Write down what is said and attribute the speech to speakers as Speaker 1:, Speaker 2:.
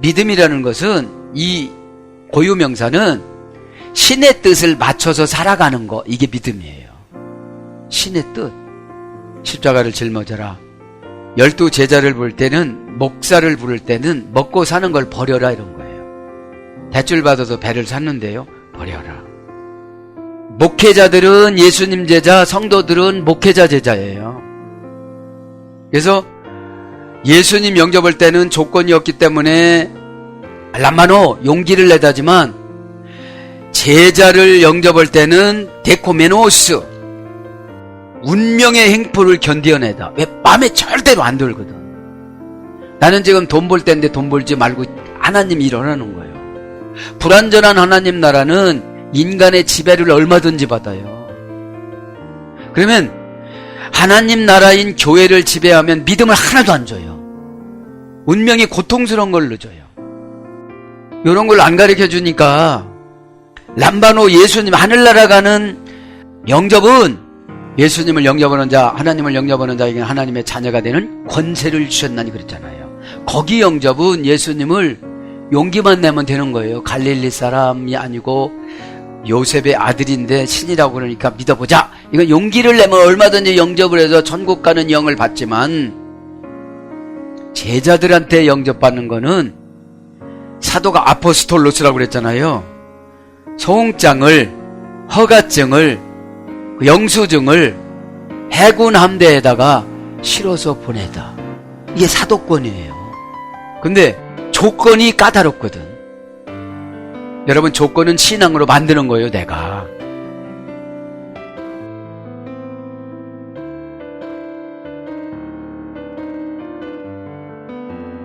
Speaker 1: 믿음이라는 것은 이 고유 명사는 신의 뜻을 맞춰서 살아가는 거 이게 믿음이에요. 신의 뜻. 십자가를 짊어져라. 열두 제자를 볼 때는 목사를 부를 때는 먹고 사는 걸 버려라 이런 거예요. 대출 받아서 배를 샀는데요. 버려라. 목회자들은 예수님 제자, 성도들은 목회자 제자예요. 그래서 예수님 영접할 때는 조건이 없기 때문에 람마노 용기를 내다지만 제자를 영접할 때는 데코메노스 운명의 행포를 견디어내다. 왜 마음에 절대로 안 들거든. 나는 지금 돈 벌 때인데 돈 벌지 말고 하나님이 일어나는 거예요. 불완전한 하나님 나라는 인간의 지배를 얼마든지 받아요. 그러면 하나님 나라인 교회를 지배하면 믿음을 하나도 안 줘요. 운명이 고통스러운 걸 넣어줘요. 이런 걸 안 가르쳐 주니까 람바노 예수님 하늘나라 가는 영접은 예수님을 영접하는 자, 하나님을 영접하는 자에게 하나님의 자녀가 되는 권세를 주셨나니 그랬잖아요. 거기 영접은 예수님을 용기만 내면 되는 거예요. 갈릴리 사람이 아니고 요셉의 아들인데 신이라고 그러니까 믿어보자. 이건 용기를 내면 얼마든지 영접을 해서 천국 가는 영을 받지만 제자들한테 영접받는 거는 사도가 아포스톨로스라고 그랬잖아요. 소홍장을 허가증을 그 영수증을 해군 함대에다가 실어서 보내다. 이게 사도권이에요. 근데 조건이 까다롭거든. 여러분 조건은 신앙으로 만드는 거예요, 내가.